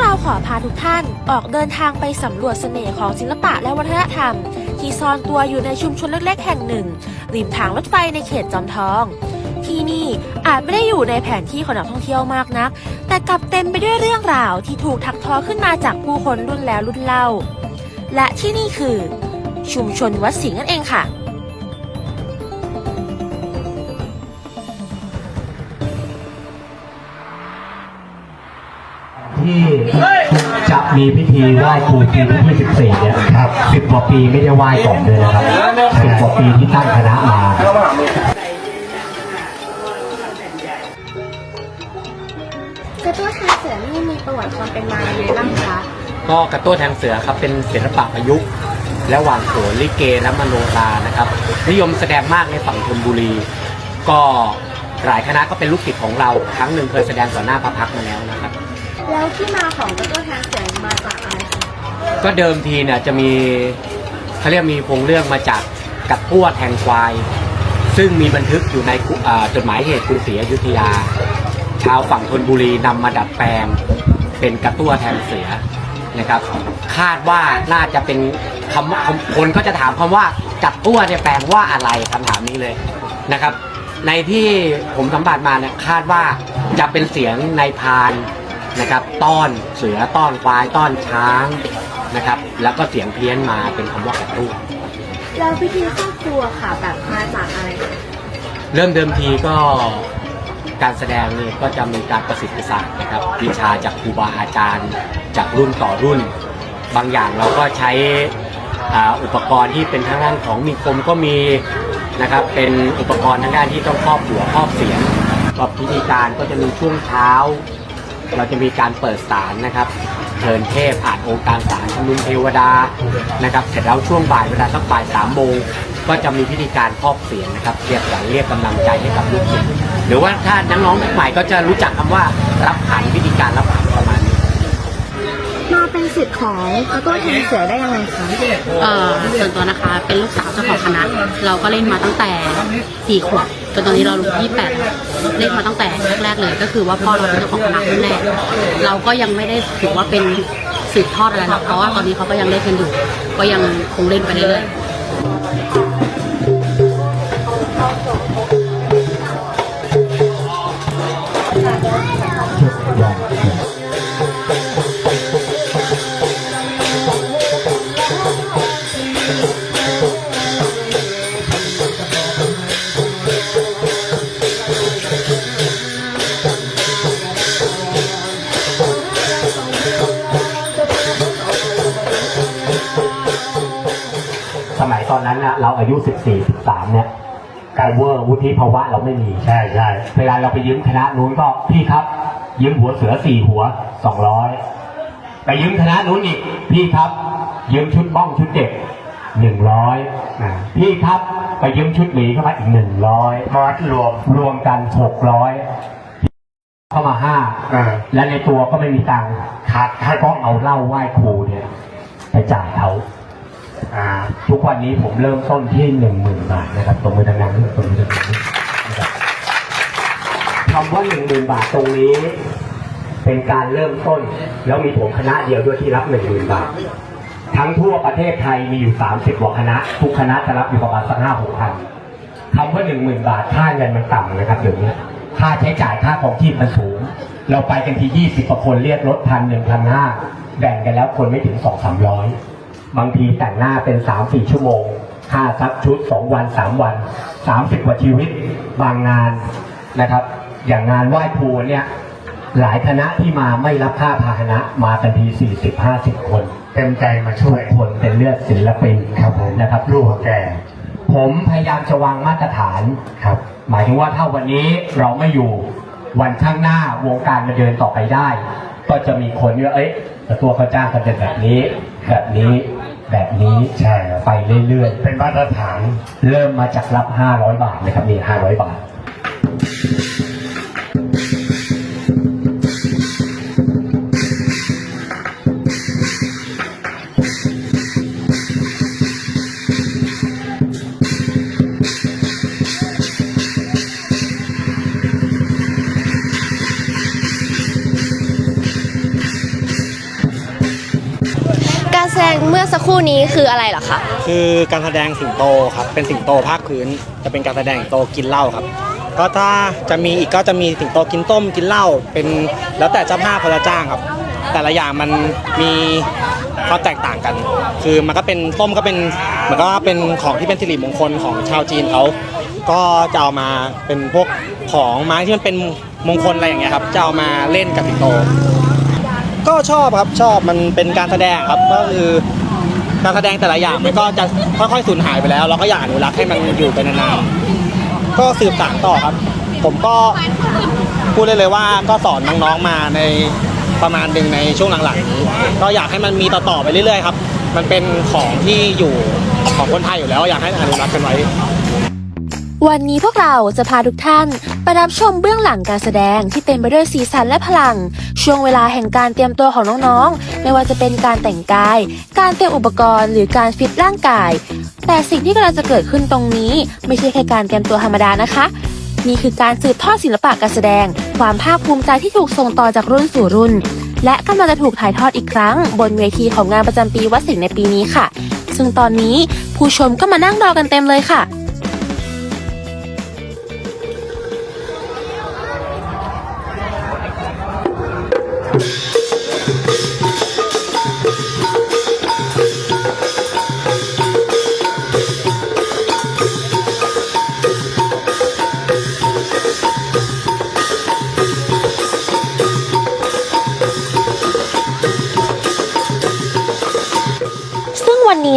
เราขอพาทุกท่านออกเดินทางไปสำรวจเสน่ห์ของศิลปะและวัฒนธรรม ที่ซ่อนตัวอยู่ในชุมชนเล็กๆ แห่งหนึ่ง ริมทางรถไฟในเขตจอมทอง ที่นี่อาจไม่ได้อยู่ในแผนที่ของนักท่องเที่ยวมากนัก แต่กลับเต็มไปด้วยเรื่องราวที่ถูกถักทอขึ้นมาจากผู้คนรุ่นแล้วรุ่นเล่า และที่นี่คือ ชุมชนวัดสิงห์นั่นเองค่ะ ที่จะมีพิธีไหว้ครูปีที่24เนี่ยครับสิบกว่าปีไม่ได้ไหว้ก่อนเลยนะครับสิบกว่าปีที่ตั้งคณะมากระตุ้นทางเสือนี่มีประวัติความเป็นมาอย่างไรบ้างคะก็กระโต้แทงเสือครับเป็นศิลปะประยุกต์และวางโขนลิเกและมโนรานะครับ นิยมแสดงมากในฝั่งธนบุรี ก็หลายคณะก็เป็นลูกศิษย์ของเรา ครั้งหนึ่งเคยแสดงต่อหน้าพระพักตร์มาแล้วนะครับ แล้วที่มาของกระตุ้นทางเสือมาจากอะไรคะก็เดิมทีเนี่ยจะมีเขาเรียกมีโครงเรื่องมาจากกัดพั่วแทงควาย ซึ่งมีบันทึกอยู่ในกุอ่าจดหมายเหตุกรุงศรีอยุธยา ชาวฝั่งธนบุรีนำมาดัดแปลง เป็นกระตั้วแทงเสือนะครับ คาดว่าน่าจะเป็นคำคำคนก็จะถามคำว่ากัดตั้วเนี่ยแปลว่าอะไรคำถามนี้เลยนะครับ ในที่ผมสัมผัสมาเนี่ยคาดว่าจะเป็นเสียงในพราน นะครับต้อนเสือต้อนควายต้อนช้างนะครับ แล้วก็เสียงเพี้ยนมาเป็นคำว่ากัดตั้วแล้วพิธีครอบครัวค่ะแบบมาจากอะไรคะเริ่มเดิมทีก็การแสดงนี่ก็จะมีการประสิทธิ์ประสาทนะครับวิชาจากครูบาอาจารย์ จากรุ่นต่อรุ่น บางอย่างเราก็ใช้อ่าอุปกรณ์ที่เป็นทางด้านของมีคมก็มีนะครับเป็นอุปกรณ์ทางด้านที่ต้องครอบหัวครอบเสียงก็พิธีการก็จะมีช่วงเช้า เราจะมีการเปิดสารนะครับเชิญเทพอ่านองค์การสารชุมนุมเทวดานะครับเสร็จแล้วช่วงบ่ายเวลาสักบ่ายสามโมงก็จะมีพิธีการครอบเสียงนะครับเรียกขวัญเรียกกำลังใจให้กับลูกศิษย์หรือว่าถ้าน้องๆใหม่ก็จะรู้จักคำว่ารับขันพิธีการรับขันประมาณนี้มาเป็นสิทธิ์ของกระตุ้นทางเสือได้ยังไงคะเอ่อส่วนตัวนะคะเป็นลูกสาวเจ้าของคณะเราก็เล่นมาตั้งแต่สี่ขวบ จนตอนนี้เรารู้ที่แปดเล่นมาตั้งแต่แรกๆเลย ก็คือว่าพ่อเราเป็นเจ้าของคณะรุ่นแรกเราก็ยังไม่ได้ถือว่าเป็นสืบทอดอะไรหรอกเพราะว่าตอนนี้เขาก็ยังเล่นกันอยู่ ก็ยังคงเล่นไปเรื่อยๆ ยุ14 13เนี่ยการเวอร์วุฒิภาวะเราไม่มี ใช่ใช่เวลาเราไปยืมคณะนู้นก็พี่ครับ ยืมหัวเสือสี่หัว200ไปยืมคณะนู้นอีกพี่ครับ ยืมชุดบ้องชุดเด็ก100พี่ครับไปยืมชุดหมีเข้ามาอีก100มอดรวมรวมกัน600เข้ามาห้าและในตัวก็ไม่มีตังค์ขาดก็เอาเหล้าไหว้ครูเนี่ย ไปจ่ายเขาอ่า ทุกวันนี้ผมเริ่มต้นที่หนึ่งหมื่นบาทนะครับ ตรงไปทางนั้นตรงไปทางนั้นนะครับคำว่าหนึ่งหมื่นบาทตรงนี้ เป็นการเริ่มต้น แล้วมีผมคณะเดียวด้วยที่รับหนึ่งหมื่นบาท ทั้งทั่วประเทศไทยมีอยู่สามสิบกว่าคณะ ทุกคณะจะรับอยู่ประมาณสักห้าหกพันคำว่าหนึ่งหมื่นบาทค่าเงินมันต่ำนะครับเดี๋ยวนี้ค่าใช้จ่ายค่าของชีพมันสูง เราไปกันทียี่สิบกว่าคนเรียกรถพันหนึ่งพันห้าแบ่งกันแล้วคนไม่ถึงสองสามร้อย บางทีแต่งหน้าเป็นสามสี่ชั่วโมงค่าซักชุดสองวันสามวันสามสิบกว่าชีวิตบางงานนะครับ อย่างงานไหว้ครูเนี่ยหลายคณะที่มาไม่รับค่าพาหนะมากันทีสี่สิบห้าสิบคน เต็มใจมาช่วยคนเป็นเลือดศิลปินครับผมนะครับลูกแก่ผมพยายามจะวางมาตรฐานครับ หมายถึงว่าถ้าวันนี้เราไม่อยู่วันข้างหน้าวงการมันเดินต่อไปได้ ก็จะมีคนว่าเอ้ยแต่ตัวเขาจ้างกันเป็นแบบนี้ แบบนี้ แบบนี้ใช่ไปเรื่อยๆ เป็นมาตรฐาน เริ่มมาจากรับ 500 บาทนะครับนี่500 บาท งเมื่อสักครู่นี้คืออะไรเหรอคะคือการแสดงสิงโตครับ เป็นสิงโตภาคพื้น จะเป็นการแสดงสิงโตกินเหล้าครับ ก็ถ้าจะมีอีกก็จะมีสิงโตกินต้มกินเหล้าเป็นแล้วแต่เจ้าภาพเขาจะจ้างครับ แต่ละอย่างมันมีความแตกต่างกัน คือมันก็เป็นต้มก็เป็นเหมือนก็เป็นของที่เป็นสิริมงคลของชาวจีนเขาก็จะเอามาเป็นพวกของไม้ที่มันเป็นมงคลอะไรอย่างเงี้ยครับจะเอามาเล่นกับสิงโต ก็ชอบครับชอบมันเป็นการแสดงครับก็คือการแสดงแต่ละอย่างมันก็จะค่อยๆสูญหายไปแล้ว เราก็อยากอนุรักษ์ให้มันอยู่ไปนานๆก็สืบสานต่อครับ ผมก็พูดได้เลยว่าก็สอนน้องๆมาในประมาณหนึ่งในช่วงหลังๆนี้ก็อยากให้มันมีต่อๆไปเรื่อยๆครับ มันเป็นของที่อยู่ของคนไทยอยู่แล้ว อยากให้อนุรักษ์กันไว้ วันนี้พวกเราจะพาทุกท่านไปรับชมเบื้องหลังการแสดงที่เต็มไปด้วยสีสันและพลัง ช่วงเวลาแห่งการเตรียมตัวของน้องๆ ไม่ว่าจะเป็นการแต่งกาย การเตรียมอุปกรณ์ หรือการฟิตร่างกาย แต่สิ่งที่กำลังจะเกิดขึ้นตรงนี้ ไม่ใช่แค่การเตรียมตัวธรรมดานะคะ นี่คือการสืบทอดศิลปะการแสดง ความภาคภูมิใจที่ถูกส่งต่อจากรุ่นสู่รุ่น และกำลังจะถูกถ่ายทอดอีกครั้ง บนเวทีของงานประจำปีวัดสิงห์ในปีนี้ค่ะ ซึ่งตอนนี้ผู้ชมก็มานั่งรอกันเต็มเลยค่ะ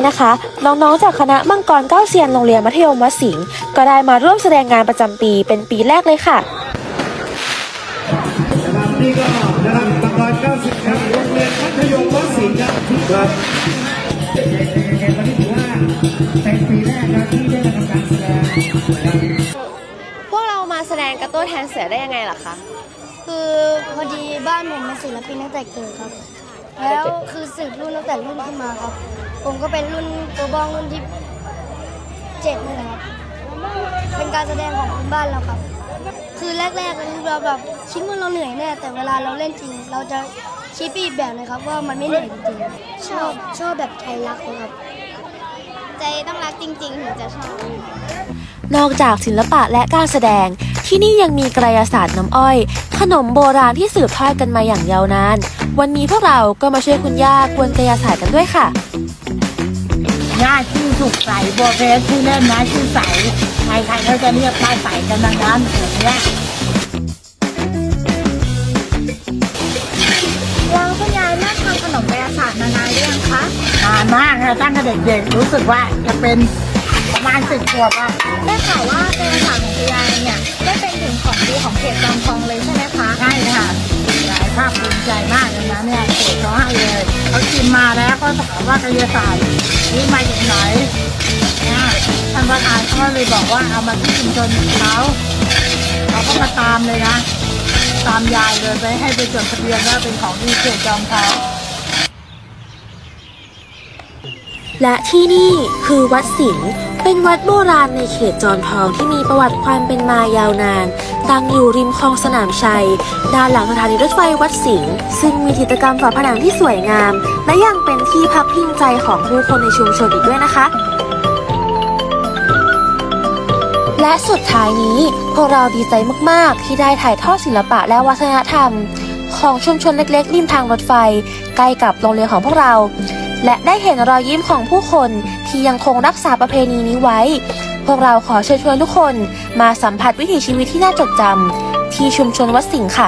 นนี้นะคะ น้องๆจากคณะมังกรเก้าเซียนโรงเรียนมัธยมวัดสิงห์ก็ได้มาร่วมแสดงงานประจำปีเป็นปีแรกเลยค่ะนะครับนี่ก็นะครับมังกร90ครับโรงเรียนมัธยมวัดสิงห์ครับครับวันนี้ถือว่าเป็นปีแรกครับที่ได้ทำการแสดงนะครับพวกเรามาแสดงกระตุ้นแทนเสือได้ยังไงล่ะคะ คือพอดีบ้านผมเป็นศิลปินตั้งแต่เกิดครับ แล้วคือสืบรุ่นตั้งแต่รุ่นขึ้นมาครับ ผมก็เป็นรุ่นตัวบ้องรุ่นที่เจ็ดนี่แหละครับ เป็นการแสดงของพื้นบ้านเราครับ คือแรกๆเราแบบคิดว่าเราเหนื่อยแน่แต่เวลาเราเล่นจริง เราจะคิดไปอีกแบบเลยครับว่ามันไม่เหนื่อยจริงๆชอบชอบแบบไทยรักครับ ใจต้องรักจริงๆถึงจะชอบนอกจากศิลปะและการแสดง ที่นี่ยังมีกระยาศาสตร์น้ำอ้อย ขนมโบราณที่สืบทอดกันมาอย่างยาวนาน วันนี้พวกเราก็มาช่วยคุณย่ากวนกระยาศาสตร์กันด้วยค่ะ ย่าชื่อสุขใสโบวเพชรชื่อเล่นนะชื่อใสใครๆเขาจะเรียกป้าใสกันดังนั้นแบบเนี้ยแล้วคุณยายแม่ทำขนมกระยาศาสตร์มานานหรือยังคะนานมากนะตั้งแต่เด็กๆรู้สึกว่าจะเป็นประมาณสิบขวบอะได้ข่าวว่า ก็ถามว่ากายศาสตร์นี่มาจากไหนเนี่ยท่านประธานเขาก็เลยบอกว่าเอามาที่ชุมชนเขาเขาก็มาตามเลยนะ ตามยายเลยไปให้ไปจดทะเบียนว่าเป็นของที่เขตจอมทอง และที่นี่คือวัดสิงห์เป็นวัดโบราณในเขตจอมทองที่มีประวัติความเป็นมายาวนาน ตั้งอยู่ริมคลองสนามชัย ด้านหลังสถานีรถไฟวัดสิงห์ซึ่งมีกิจกรรมฝาผนังที่สวยงาม และยังเป็นที่พักพิงใจของผู้คนในชุมชนอีกด้วยนะคะ และสุดท้ายนี้พวกเราดีใจมาก ๆ ที่ได้ถ่ายทอดศิลปะและวัฒนธรรม ของชุมชนเล็ก ๆ ริมทางรถไฟใกล้กับโรงเรียนของพวกเรา และได้เห็นรอยยิ้มของผู้คนที่ยังคงรักษาประเพณีนี้ไว้ พวกเราขอเชิญชวนทุกคนมาสัมผัสวิถีชีวิตที่น่าจดจำที่ชุมชนวัดสิงห์ค่ะ